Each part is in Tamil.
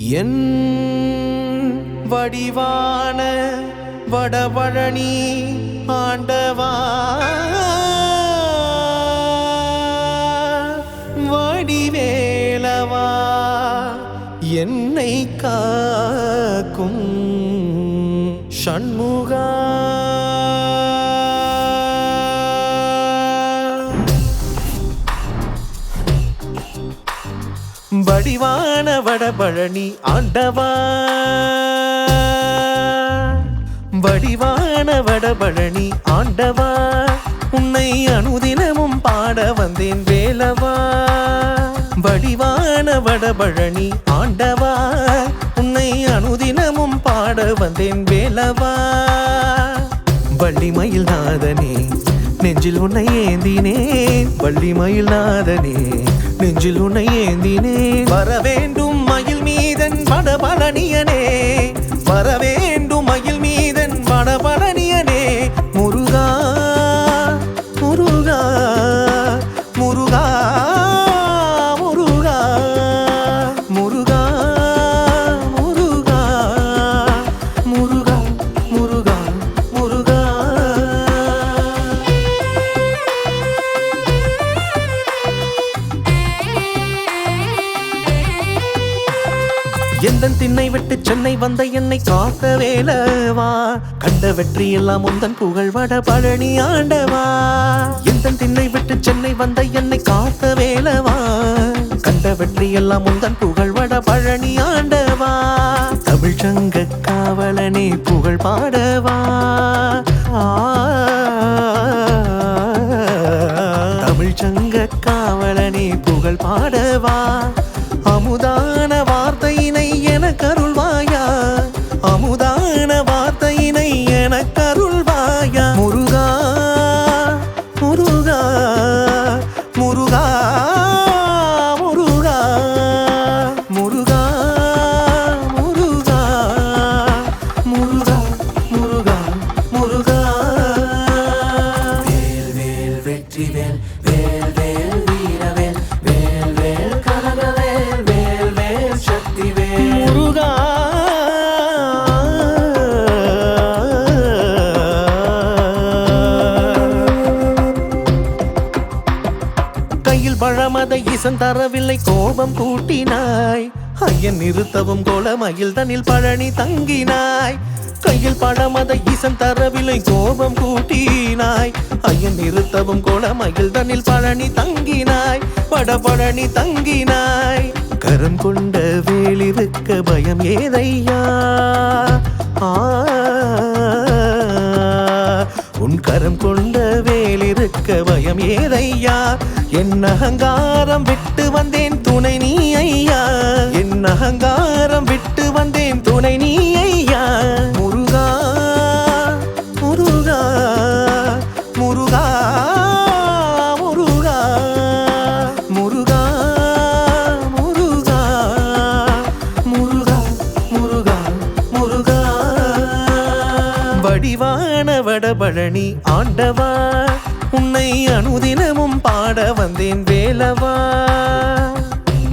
என் வடிவான வடபழனி ஆண்டவா. வடிவேலவா என்னை காக்கும் ஷண்முகா வடிவான வடபழனி ஆண்டவா. வடிவான வடபழனி ஆண்டவா. உன்னை அனுதினமும் பாட வந்தேன் வேலவா. வடிவான வடபழனி ஆண்டவா. உன்னை அனுதினமும் பாட வந்தேன் வேலவா. வள்ளிமயில் நாதனே நெஞ்சில் உன்னை ஏந்தினேன். வள்ளிமயில் நாதனே நெஞ்சில் உன்னை ஏந்தினே. வர வேண்டும் மயில் மீதன் வடபழனியனே. வர வேண்டும் மயில் மீதன் வடபழனியனே எந்தன் திண்ணை விட்டு சென்னை வந்த என்னை காத்த வேலவா? கண்ட வெற்றி எல்லாம் உந்தன் புகழ் வட பழனி ஆண்டவா? எந்தன் திண்ணை விட்டு சென்னை வந்த என்னை காத்த வேலவா? கண்ட வெற்றி எல்லாம் உந்தன் புகழ் வட பழனி ஆண்டவா? தமிழ் சங்க காவலனே புகழ் பாடவா? ஆ. தமிழ் சங்க காவலனே புகழ் பாடவா? அமுதா வேல் வெற்றி வேல் வேல் வேல் வீரவேல் வேல் வேல் கனகவேல் வேல் வேல் சக்தி வேல் முருகா கையில் பழமத ஈசன் தரவில்லை கோபம் கூட்டினாய். ஐயன் நிறுத்தவும் கோலமயில் தனில் பழனி தங்கினாய். கையில் பழமத ஈசன் தரவில்லை. கோபம் கூட்டினாய். ஐயன் நிறுத்தவும் கோலமயில் தனில் பழனி தங்கினாய். படபழனி தங்கினாய். கரம் கொண்ட வேலிருக்க பயம் ஏதையா? ஆ. உன் கரம் கொண்ட வேலிருக்க பயம் ஏதையா? என் அகங்காரம் விட்டு வந்தேன். துணை நீ பழனி ஆண்டவா உன்னை அனுதினமும் பாட வந்தேன் வேலவா.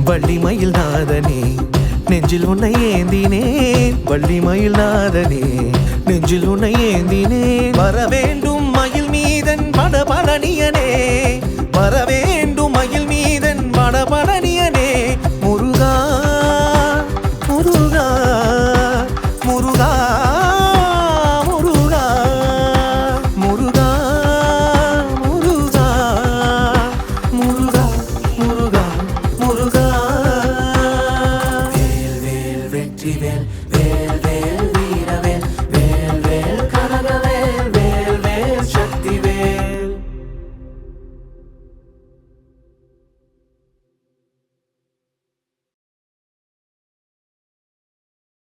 வள்ளிமயில் நாதனே நெஞ்சில் உன்னை ஏந்தினேன். வள்ளிமயில் நாதனே நெஞ்சில் உன்னை ஏந்தினேன். வர வேண்டும் மயில் மீதன் பட பழனியனே believe